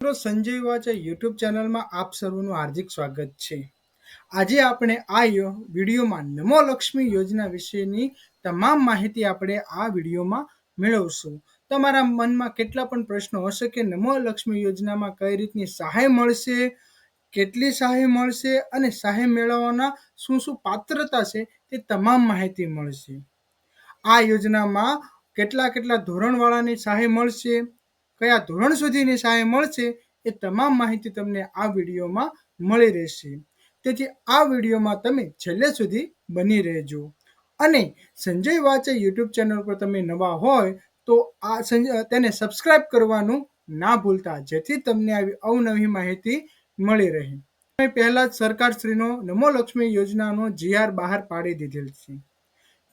મિત્રો સંજય વાચા યુટ્યુબ ચેનલમાં આપ સર્વનું હાર્દિક સ્વાગત છે. આજે આપણે આ વિડીયોમાં નમો લક્ષ્મી યોજના વિશેની તમામ માહિતી આપણે આ વિડીયોમાં મેળવશું. તમારા મનમાં કેટલા પણ પ્રશ્નો હશે કે નમો લક્ષ્મી યોજનામાં કઈ રીતની સહાય મળશે, કેટલી સહાય મળશે અને સહાય મેળવવાના શું શું પાત્રતા છે તે તમામ માહિતી મળશે. આ યોજનામાં કેટલા કેટલા ધોરણવાળાની સહાય મળશે કયા ધોરણ સુધીની સહાય મળશે એ તમામ માહિતી તમને આ વિડીયોમાં મળી રહેશે. તેથી આ વિડીયોમાં તમે છેલ્લે સુધી બની રહેજો. અને સંજય વાચે યુટ્યુબ ચેનલ પર તમે નવા હોય તો આ તેને સબસ્ક્રાઇબ કરવાનું ના ભૂલતા, જેથી તમને આવી અવનવી માહિતી મળી રહે. તમે પહેલાં જ સરકારશ્રીનો નમો લક્ષ્મી યોજનાનો જીઆર બહાર પાડી દીધેલ છે.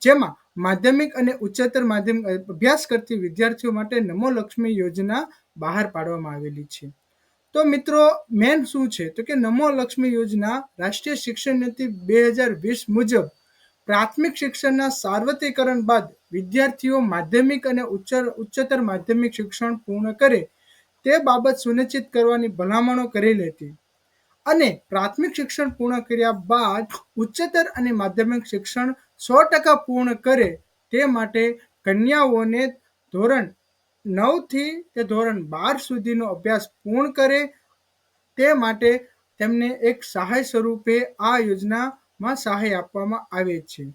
જેમાં માધ્યમિક અને ઉચ્ચતર માધ્યમિક અભ્યાસ કરતી વિદ્યાર્થીઓ માટે નમો લક્ષ્મી યોજના બહાર પાડવામાં આવેલી છે. તો મિત્રો મેન શું છે? તો કે નમો લક્ષ્મી યોજના રાષ્ટ્રીય શિક્ષણ નીતિ બે હજાર વીસ મુજબ પ્રાથમિક શિક્ષણના સાર્વત્રિકરણ બાદ વિદ્યાર્થીઓ માધ્યમિક અને ઉચ્ચર ઉચ્ચતર માધ્યમિક શિક્ષણ પૂર્ણ કરે તે બાબત સુનિશ્ચિત કરવાની ભલામણો કરેલી હતી અને પ્રાથમિક શિક્ષણ પૂર્ણ કર્યા બાદ ઉચ્ચતર અને માધ્યમિક શિક્ષણ સો ટકા પૂર્ણ કરે તે માટે કન્યાઓને ધોરણ નવથી તે ધોરણ બાર સુધીનો અભ્યાસ પૂર્ણ કરે તે માટે તેમને એક સહાય સ્વરૂપે આ યોજનામાં સહાય આપવામાં આવે છે.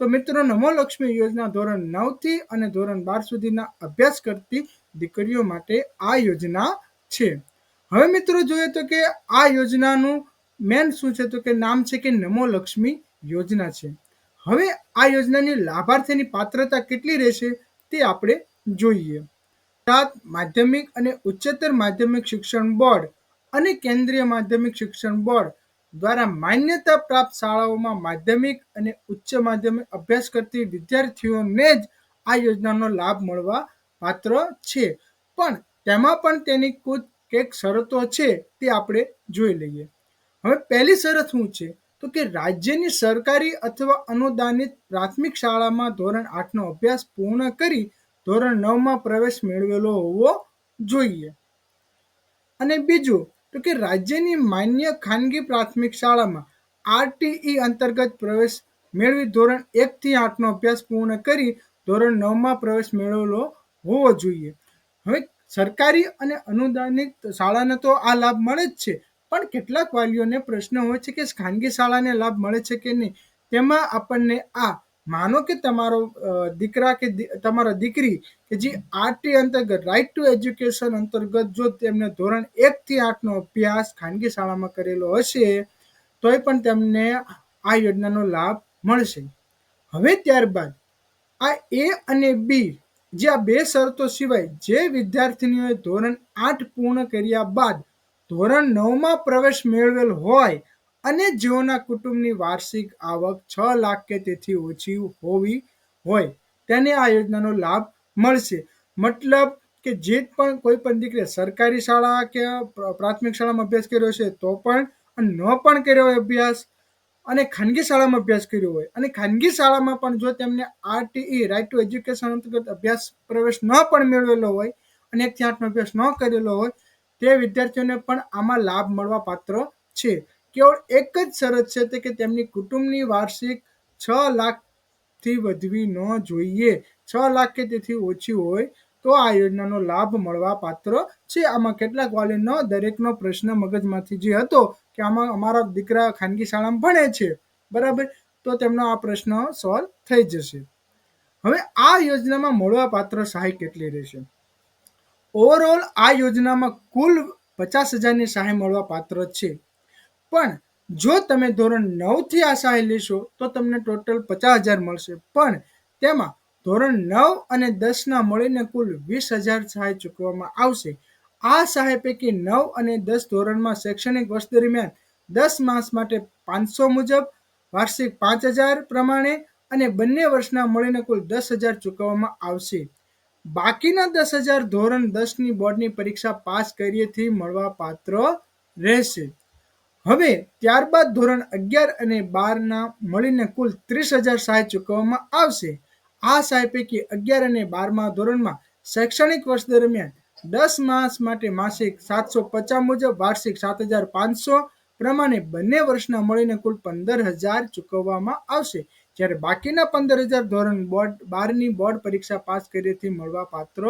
તો મિત્રો નમો લક્ષ્મી યોજના ધોરણ નવથી અને ધોરણ બાર સુધીના અભ્યાસ કરતી દીકરીઓ માટે આ યોજના છે. હવે મિત્રો, જોઈએ તો કે આ યોજનાનું મેન શું છે? તો કે નામ છે કે નમો લક્ષ્મી યોજના છે. હવે આ યોજનાની લાભાર્થીની પાત્રતા કેટલી રહેશે તે આપણે જોઈએ. ગુજરાત માધ્યમિક અને ઉચ્ચતર માધ્યમિક શિક્ષણ બોર્ડ અને કેન્દ્રીય માધ્યમિક શિક્ષણ બોર્ડ દ્વારા માન્યતા પ્રાપ્ત શાળાઓમાં માધ્યમિક અને ઉચ્ચ માધ્યમિક અભ્યાસ કરતી વિદ્યાર્થીઓને જ આ યોજનાનો લાભ મળવા પાત્ર છે. પણ તેમાં પણ તેની કોઈ કંઈક શરતો છે તે આપણે જોઈ લઈએ. હવે પહેલી શરત શું છે? તો કે રાજ્યની સરકારી અથવા અનુદાનિત પ્રાથમિક શાળામાં ધોરણ આઠનો અભ્યાસ પૂર્ણ કરી ધોરણ નવમાં પ્રવેશ મેળવેલો હોવો જોઈએ. અને બીજું, તો કે રાજ્યની માન્ય ખાનગી પ્રાથમિક શાળામાં આરટીઈ અંતર્ગત પ્રવેશ મેળવી ધોરણ એકથી આઠનો અભ્યાસ પૂર્ણ કરી ધોરણ નવમાં પ્રવેશ મેળવેલો હોવો જોઈએ. હવે સરકારી અને અનુદાનિત શાળાને તો આ લાભ મળે જ છે પણ કેટલાક વાલીઓને પ્રશ્ન હોય છે કે ખાનગી શાળાને લાભ મળે છે કે નહીં? તેમાં આપણને આ, માનો કે તમારો દીકરા કે તમારા દીકરી કે જે આરટી અંતર્ગત રાઇટ ટુ એજ્યુકેશન અંતર્ગત જો તેમને ધોરણ એકથી આઠનો અભ્યાસ ખાનગી શાળામાં કરેલો હશે, તોય પણ તેમને આ યોજનાનો લાભ મળશે. હવે ત્યારબાદ, આ એ અને બી, જે આ બે શરતો સિવાય જે વિદ્યાર્થીનીઓએ ધોરણ આઠ પૂર્ણ કર્યા બાદ ધોરણ નવમાં પ્રવેશ મેળવેલ હોય અને જેઓના કુટુંબની વાર્ષિક આવક છ લાખ કે તેથી ઓછી હોવી હોય, તેને આ યોજનાનો લાભ મળશે. મતલબ કે જે પણ કોઈ પણ દીકરી સરકારી શાળા કે પ્રાથમિક શાળામાં અભ્યાસ કર્યો છે, તો પણ ન પણ કર્યો હોય અભ્યાસ, અને ખાનગી શાળામાં અભ્યાસ કર્યો હોય, અને ખાનગી શાળામાં પણ જો તેમને આરટીઈ રાઇટ ટુ એજ્યુકેશન અંતર્ગત અભ્યાસ પ્રવેશ ન પણ મેળવેલો હોય, અને એકથી આઠનો અભ્યાસ ન કરેલો હોય તે વિદ્યાર્થીઓને પણ આમાં લાભ મળવા પાત્ર છે. કેવળ એક જ શરત છે તે કે તેમની કુટુંબની વાર્ષિક છ લાખથી વધવી ન જોઈએ. છ લાખ કે તેથી ઓછી હોય તો આ યોજનાનો લાભ મળવા પાત્ર છે. આમાં કેટલાક વાલીનો, દરેકનો પ્રશ્ન મગજમાંથી જે હતો કે આમાં અમારા દીકરા ખાનગી શાળામાં ભણે છે, બરાબર? તો તેમનો આ પ્રશ્ન સોલ્વ થઈ જશે. હવે આ યોજનામાં મળવા પાત્ર સહાય કેટલી રહેશે? ઓવરઓલ આ યોજનામાં કુલ પચાસ હજારની સહાય મળવા પાત્ર છે. પણ જો તમે ધોરણ નવથી આ સહાય લેશો, તો તમને ટોટલ પચાસ હજાર મળશે. પણ તેમાં ધોરણ નવ અને દસના મળીને કુલ વીસ હજાર સહાય ચૂકવવામાં આવશે. આ સહાય પૈકી નવ અને દસ ધોરણમાં શૈક્ષણિક વર્ષ દરમિયાન દસ માસ માટે પાંચસો મુજબ, વાર્ષિક પાંચ હજાર પ્રમાણે અને બંને વર્ષના મળીને કુલ દસ હજાર ચૂકવવામાં આવશે. બાકીના દસ હજાર ધોરણ દસની બોર્ડની પરીક્ષા પાસ કરીએથી મળવા પાત્ર રહેશે. હવે ત્યારબાદ ધોરણ અગિયાર અને બારના મળીને કુલ ત્રીસ હજાર સહાય ચૂકવવામાં આવશે. આ સહાય પૈકી અગિયાર અને બારમા ધોરણમાં શૈક્ષણિક વર્ષ દરમિયાન દસ માસ માટે માસિક સાતસો પચાસ મુજબ વાર્ષિક સાત હજાર પાંચસો પ્રમાણે બંને વર્ષના મળીને કુલ પંદર હજાર ચૂકવવામાં આવશે. જ્યારે બાકીના પંદર હજાર ધોરણ બોર્ડ બારની બોર્ડ પરીક્ષા પાસ કરીથી મળવા પાત્ર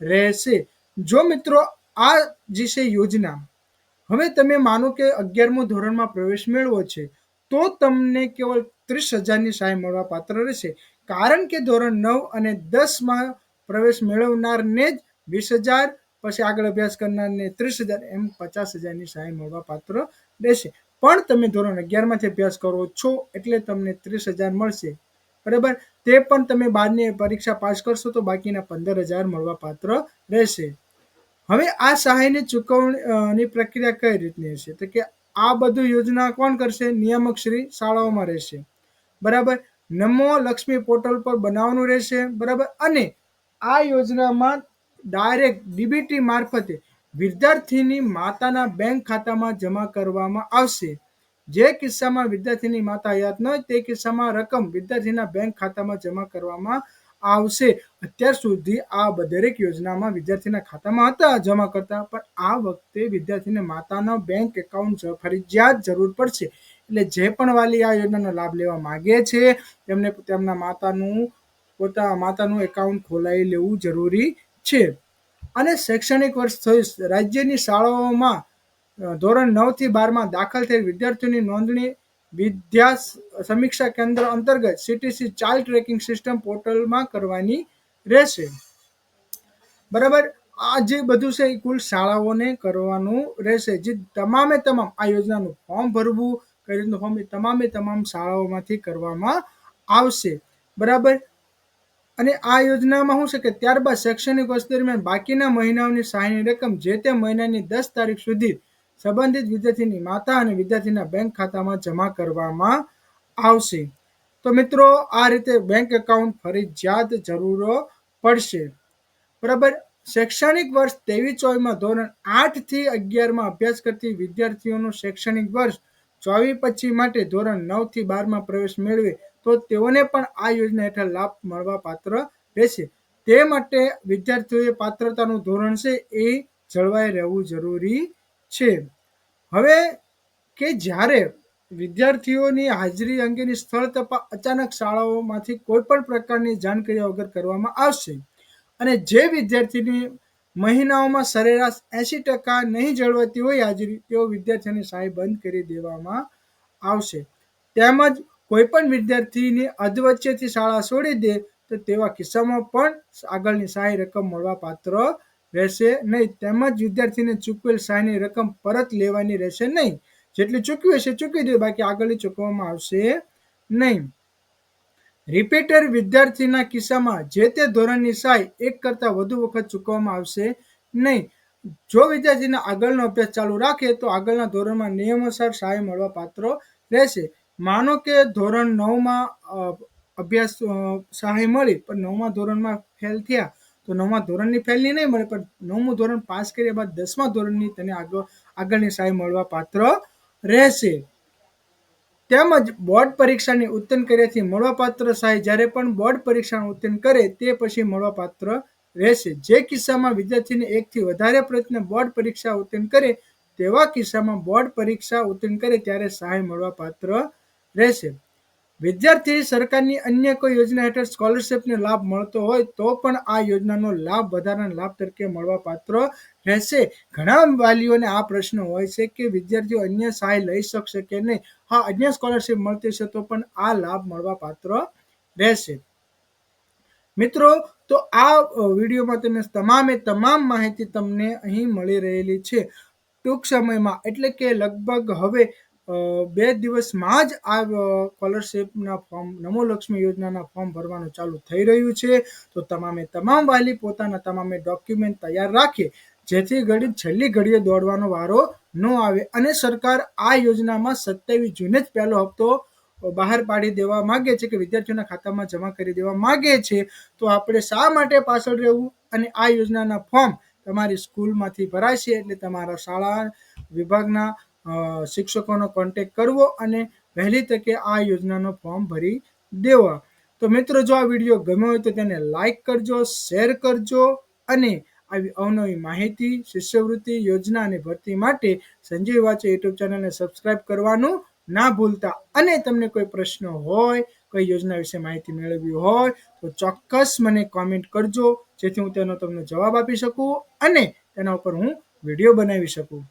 રહેશે. જો મિત્રો, આ જે છે યોજના. હવે તમે માનો કે અગિયારમું ધોરણમાં પ્રવેશ મેળવો છે, તો તમને કેવળ ત્રીસ હજારની સહાય મળવા પાત્ર રહેશે. કારણ કે ધોરણ નવ અને દસમાં પ્રવેશ મેળવનારને જ વીસ હજાર, પછી આગળ અભ્યાસ કરનારને ત્રીસ હજાર, એમ પચાસ હજારની સહાય મળવા પાત્ર રહેશે. પણ તમે ધોરણ અગિયારમાંથી અભ્યાસ કરો છો એટલે તમને ત્રીસ હજાર મળશે. બરાબર? તે પણ તમે બારની પરીક્ષા પાસ કરશો તો બાકીના પંદર હજાર મળવા પાત્ર રહેશે. હવે આ સહાયની ચૂકવણીની પ્રક્રિયા કઈ રીતની હશે? તો કે આ બધું યોજના કોણ કરશે? નિયામક શ્રી શાળાઓમાં રહેશે. બરાબર? નમો લક્ષ્મી પોર્ટલ પર બનાવવાનું રહેશે. બરાબર? અને આ યોજનામાં ડાયરેક્ટ ડીબીટી મારફતે વિદ્યાર્થીની માતાના બેંક ખાતામાં જમા કરવામાં આવશે. જે કિસ્સામાં વિદ્યાર્થીની માતા હયાત ન હોય, તે કિસ્સામાં રકમ વિદ્યાર્થીના બેંક ખાતામાં જમા કરવામાં આવશે. અત્યાર સુધી આ દરેક યોજનામાં વિદ્યાર્થીના ખાતામાં હતા જમા કરતા, પણ આ વખતે વિદ્યાર્થીને માતાના બેંક એકાઉન્ટ ફરજિયાત જરૂર પડશે. એટલે જે પણ વાલી આ યોજનાનો લાભ લેવા માગે છે, તેમને તેમના માતાનું, પોતા માતાનું એકાઉન્ટ ખોલાવી લેવું જરૂરી છે. અને શૈક્ષણિક વર્ષ થયું. રાજ્યની શાળાઓમાં ધોરણ નવથી બારમાં દાખલ થયેલ વિદ્યાર્થીઓની નોંધણી વિદ્યા સમીક્ષા કેન્દ્ર અંતર્ગત સીટીસી ચાઇલ્ડ ટ્રેકિંગ સિસ્ટમ પોર્ટલમાં કરવાની રહેશે. બરાબર? આ જે બધું છે એ કુલ શાળાઓને કરવાનું રહેશે. જે તમામે તમામ આ યોજનાનું ફોર્મ ભરવું, કઈ રીતનું ફોર્મ, એ તમામે તમામ શાળાઓમાંથી કરવામાં આવશે. બરાબર? અને આ યોજનામાં શું છે કે ત્યારબાદ શૈક્ષણિક વર્ષ દરમિયાન બાકીના મહિનાઓની સહાયની રકમ જે તે મહિનાની દસ તારીખ સુધી સંબંધિત વિદ્યાર્થીની માતા અને વિદ્યાર્થીના બેંક ખાતામાં જમા કરવામાં આવશે. તો મિત્રો, આ રીતે બેંક એકાઉન્ટ ફરજિયાત જરૂરો પડશે. બરાબર? શૈક્ષણિક વર્ષ ત્રેવીસ ચોવીસમાં ધોરણ આઠથી અગિયારમાં અભ્યાસ કરતી વિદ્યાર્થીઓનું શૈક્ષણિક વર્ષ ચોવીસ પચીસ માટે ધોરણ નવથી બારમાં પ્રવેશ મેળવે તો તેઓને પણ આ યોજના હેઠળ લાભ મળવા પાત્ર રહેશે. તે માટે વિદ્યાર્થીઓએ પાત્રતાનું ધોરણ છે એ જળવાઈ રહેવું જરૂરી છે. હવે કે જ્યારે વિદ્યાર્થીઓની હાજરી અંગેની સ્થળ તપાસ અચાનક શાળાઓમાંથી કોઈ પણ પ્રકારની જાણકારી વગર કરવામાં આવશે અને જે વિદ્યાર્થીની મહિનાઓમાં સરેરાશ એંશી ટકા નહીં જળવાતી હોય હાજરી, તેઓ વિદ્યાર્થીઓની સહાય બંધ કરી દેવામાં આવશે. તેમજ કોઈ પણ વિદ્યાર્થીની અધવચ્ચેથી શાળા છોડી દે, તો તેવા કિસ્સામાં પણ આગળની સહાય રકમ મળવા પાત્ર રહેશે નહીં. તેમજ વિદ્યાર્થીને ચૂકવેલ સહાયની રકમ પરત લેવાની રહેશે નહીં. જેટલી ચૂકવી હશે ચૂકવી દે, બાકી આગળની ચૂકવવામાં આવશે નહીં. રિપીટર વિદ્યાર્થીના કિસ્સામાં જે તે ધોરણની સહાય એક કરતાં વધુ વખત ચૂકવવામાં આવશે નહીં. જો વિદ્યાર્થીને આગળનો અભ્યાસ ચાલુ રાખે, તો આગળના ધોરણમાં નિયમોસર સહાય મળવા પાત્ર રહેશે. માનો કે ધોરણ નવમાં અભ્યાસ સહાય મળી, પણ નવમા ધોરણમાં ફેલ થયા, તો નવમા ધોરણની ફેલની નહીં મળે, પણ નવમું ધોરણ પાસ કર્યા બાદ દસમા ધોરણની તેને આગળ, આગળની સહાય મળવા પાત્ર રહેશે. તેમજ બોર્ડ પરીક્ષાની ઉત્તીર્ણ કર્યાથી મળવાપાત્ર સહાય જ્યારે પણ બોર્ડ પરીક્ષાનું ઉત્તીર્ણ કરે, તે પછી મળવાપાત્ર રહેશે. જે કિસ્સામાં વિદ્યાર્થીને એકથી વધારે પ્રયત્ન બોર્ડ પરીક્ષા ઉત્તીર્ણ કરે, તેવા કિસ્સામાં બોર્ડ પરીક્ષા ઉત્તીર્ણ કરે, ત્યારે સહાય મળવાપાત્ર રહેશે. વિદ્યાર્થી સરકારની અન્ય કોઈ યોજના હેઠળ સ્કોલરશિપનો લાભ મળતો હોય તો પણ આ યોજનાનો લાભ વધારાના લાભ તરીકે મળવા પાત્ર રહેશે. ઘણા વાલીઓને આ પ્રશ્ન હોય છે કે વિદ્યાર્થીઓ અન્ય સહાય લઈ શકશે કે નહીં? હા, અન્ય સ્કોલરશિપ મળતી છે તો પણ આ લાભ મળવા પાત્ર રહેશે. મિત્રો, તો આ વિડીયોમાં તમે તમામે તમામ માહિતી તમને અહીં મળી રહેલી છે ટૂંક સમયમાં. એટલે કે લગભગ હવે બે દિવસમાં જ આ સ્કોલરશિપના ફોર્મ નમો લક્ષ્મી યોજનાના ફોર્મ ભરવાનું ચાલુ થઈ રહ્યું છે. તો તમામે તમામ વાલી પોતાના તમામે ડોક્યુમેન્ટ તૈયાર રાખે, જેથી ઘડી છેલ્લી ઘડીએ દોડવાનો વારો ન આવે. અને સરકાર આ યોજનામાં સત્યાવીસ જૂને જ પહેલો હપ્તો બહાર પાડી દેવા માગે છે કે વિદ્યાર્થીઓના ખાતામાં જમા કરી દેવા માગે છે. તો આપણે શા માટે પાછળ રહેવું? અને આ યોજનાના ફોર્મ તમારી સ્કૂલમાંથી ભરાશે એટલે તમારા શાળા વિભાગના શિક્ષકોનો કોન્ટેક કરવો અને વહેલી તકે આ યોજનાનો ફોર્મ ભરી દેવા. તો મિત્રો, જો આ વીડિયો ગમ્યો હોય તો તેને લાઈક કરજો શેર કરજો અને આવી અવનવી માહિતી, શિષ્યવૃત્તિ, યોજના અને ભરતી માટે સંજય વાચે યુટ્યુબ ચેનલને સબસ્ક્રાઇબ કરવાનું ના ભૂલતા. અને તમને કોઈ પ્રશ્ન હોય, કોઈ યોજના વિશે માહિતી મેળવવી હોય, તો ચોક્કસ મને કોમેન્ટ કરજો, જેથી હું તેનો તમને જવાબ આપી શકું અને તેના ઉપર હું વીડિયો બનાવી શકું.